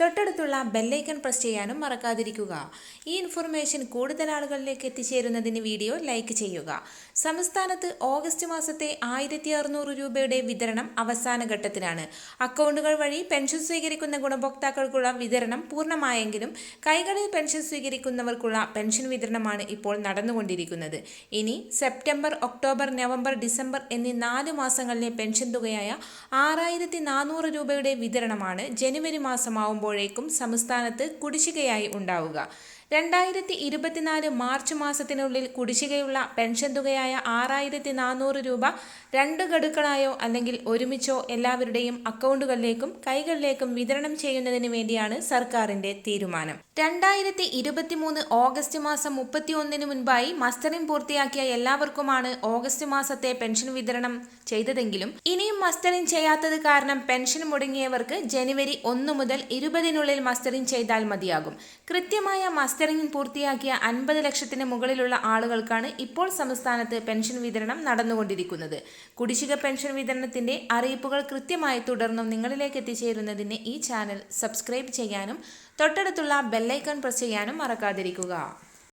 തൊട്ടടുത്തുള്ള bell icon press ചെയ്യാനും മറക്കാതിരിക്കുക. ഈ ഇൻഫർമേഷൻ കൂടുതൽ ആളുകളിലേക്ക് എത്തിച്ചേരുന്നതിന് വീഡിയോ ലൈക്ക് ചെയ്യുക. സംസ്ഥാനത്ത് ഓഗസ്റ്റ് മാസത്തെ ആയിരത്തി അറുന്നൂറ് രൂപയുടെ വിതരണം അവസാന ഘട്ടത്തിലാണ്. അക്കൗണ്ടുകൾ വഴി പെൻഷൻ സ്വീകരിക്കുന്ന ഗുണഭോക്താക്കൾക്കുള്ള വിതരണം പൂർണമായെങ്കിലും കൈകളിൽ പെൻഷൻ സ്വീകരിക്കുന്നവർക്കുള്ള പെൻഷൻ വിതരണമാണ് ഇപ്പോൾ നടന്നുകൊണ്ടിരിക്കുന്നത്. ഇനി സെപ്റ്റംബർ ഒക്ടോബർ നവംബർ ഡിസംബർ എന്നീ നാല് മാസങ്ങളിലെ പെൻഷൻ തുകയായ ആറായിരത്തി രൂപയുടെ വിതരണമാണ് ജനുവരി മാസമാവുമ്പോഴേക്കും സംസ്ഥാനത്ത് കുടിശ്ശികയായി ഉണ്ടാവുക. രണ്ടായിരത്തി ഇരുപത്തിനാല് മാർച്ച് മാസത്തിനുള്ളിൽ കുടിശ്ശികയുള്ള പെൻഷൻ തുകയായ ആറായിരത്തി നാനൂറ് രൂപ രണ്ട് ഗഡുക്കളായോ അല്ലെങ്കിൽ ഒരുമിച്ചോ എല്ലാവരുടെയും അക്കൗണ്ടുകളിലേക്കും കൈകളിലേക്കും വിതരണം ചെയ്യുന്നതിന് വേണ്ടിയാണ് സർക്കാരിന്റെ തീരുമാനം. രണ്ടായിരത്തി ഇരുപത്തിമൂന്ന് ഓഗസ്റ്റ് മാസം മുപ്പത്തി ഒന്നിന് മുൻപായി മസ്റ്ററിംഗ് പൂർത്തിയാക്കിയ എല്ലാവർക്കുമാണ് ഓഗസ്റ്റ് മാസത്തെ പെൻഷൻ വിതരണം ചെയ്തതെങ്കിലും ഇനിയും മസ്റ്ററിംഗ് ചെയ്യാത്തത് കാരണം പെൻഷൻ മുടങ്ങിയവർക്ക് ജനുവരി ഒന്ന് മുതൽ ഇരുപതിനുള്ളിൽ മസ്റ്ററിംഗ് ചെയ്താൽ മതിയാകും. കൃത്യമായ മസ്റ്ററിംഗ് പൂർത്തിയാക്കിയ അൻപത് ലക്ഷത്തിന് മുകളിലുള്ള ആളുകൾക്കാണ് ഇപ്പോൾ സംസ്ഥാനത്ത് പെൻഷൻ വിതരണം നടന്നുകൊണ്ടിരിക്കുന്നത്. കുടിശ്ശിക പെൻഷൻ വിതരണത്തിന്റെ അറിയിപ്പുകൾ കൃത്യമായി തുടർന്നും നിങ്ങളിലേക്ക് എത്തിച്ചേരുന്നതിന് ഈ ചാനൽ സബ്സ്ക്രൈബ് ചെയ്യാനും തൊട്ടടുത്തുള്ള ബെല്ലൈക്കൺ പ്രസ് ചെയ്യാനും മറക്കാതിരിക്കുക.